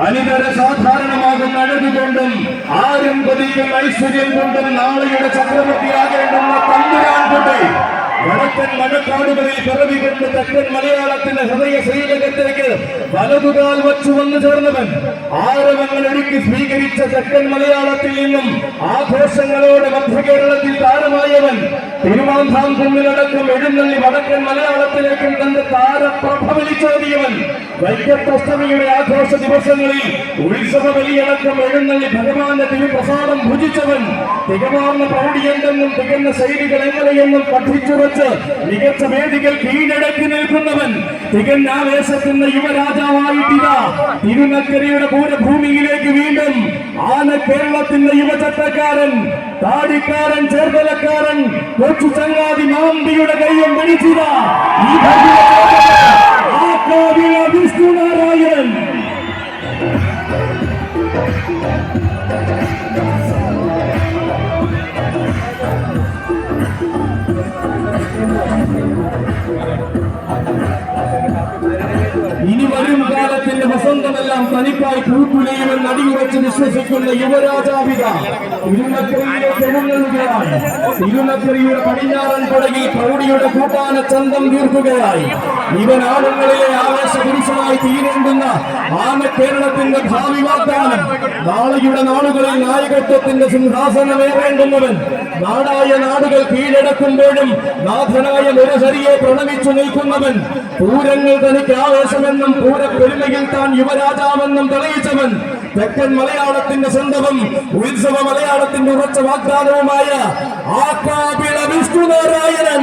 അനിതര സാധാരണമാകും അഴകുകൊണ്ടും ആരും കൊതിയും ഐശ്വര്യം കൊണ്ടും നാളെയുടെ ചക്രവർത്തിയാകേണ്ടുന്ന തമ്പുരാൻ കുട്ടി വടക്കൻ മഴക്കാടുകളിൽ പിറവി കൊണ്ട് തെക്കൻ മലയാളത്തിന്റെ ഹൃദയ ശ്രീലകത്തേക്ക് വലതുകാൽ വച്ചു വന്നു ചേർന്നവൻ ആരവങ്ങൾ ഒരുക്കി സ്വീകരിച്ച തെക്കൻ മലയാളത്തിൽ നിന്നും ആഘോഷങ്ങളോടെ മധ്യകേരളത്തിൽ താരമായവൻ തിരുവാന്താം കുന്നിലടക്കം എഴുന്നള്ളി വടക്കൻ മലയാളത്തിലേക്കും തന്റെ താരപ്രഭ വലിച്ചേറിയവൻ വൈക്കത്തഷ്ടമിയുടെ ആഘോഷ ദിവസങ്ങളിൽ ഉത്സവ വലിയടക്കം എഴുന്നള്ളി ഭഗവാന്റെ തിരുപ്രസാദം ഭുജിച്ചവൻ തികമാർന്ന പ്രൗഢിയെന്തെന്നും തികഞ്ഞ ശൈലികൾ എങ്ങനെയെന്നും പഠിച്ചുവെച്ച് മികച്ച വേദികൾ കീഴടക്കി നിൽക്കുന്നവൻ തികഞ്ഞ ആവേശത്തിന്റെ യുവരാജാവായിട്ടിതാ. തിരുനക്കരയുടെ പൂരഭൂമിയിലേക്ക് വീണ്ടും ആന കേരളത്തിന്റെ യുവചട്ടക്കാരൻ താടിക്കാരൻ ചേർത്തലക്കാരൻ കൊച്ചു ചങ്ങാതി മാമ്പിയുടെ കയ്യം പിടിച്ചിത. ഈ ആക്കാവില വിഷ്ണുനാരായണൻ ഇനി വരും കാലത്തിന്റെ വസന്തമെല്ലാം തനിക്കായി പൂക്കുലയുമെന്ന് അടിയുറച്ച് വിശ്വസിക്കുന്ന യുവരാജാവിത തിരുനക്കരയിലേക്ക് തിരുനക്കരയുടെ പടിഞ്ഞാറൻ തുടങ്ങി പ്രൗഢിയുടെ കൂട്ടാന ചന്തം തീർക്കുകയായി. ഇവൻ ആളുകളിലെ ആവേശ പുരുഷനായി തീരേണ്ടുന്ന ആന കേരളത്തിന്റെ ഭാവി വാഗ്ദാനം നാളെയുടെ നാളുകളിൽ നായകത്വത്തിന്റെ സിംഹാസനമേറേണ്ടുന്നവൻ നാടായ നാടുകൾ കീഴടക്കുമ്പോഴും നാഥനായ മുരഹരിയെ പ്രണമിച്ചു നിൽക്കുന്നവൻ. പൂരങ്ങൾ തനിക്ക് ആവേശമെന്നും പൂരപ്പെരുമയിൽ താൻ യുവരാജാവെന്നും തെളിയിച്ചവൻ. തെക്കൻ മലയാളത്തിന്റെ സ്വന്തവും ഉത്സവ മലയാളത്തിന്റെ ഉറച്ച വാഗ്ദാനവുമായ ആക്കാപിള വിഷ്ണുനാരായണൻ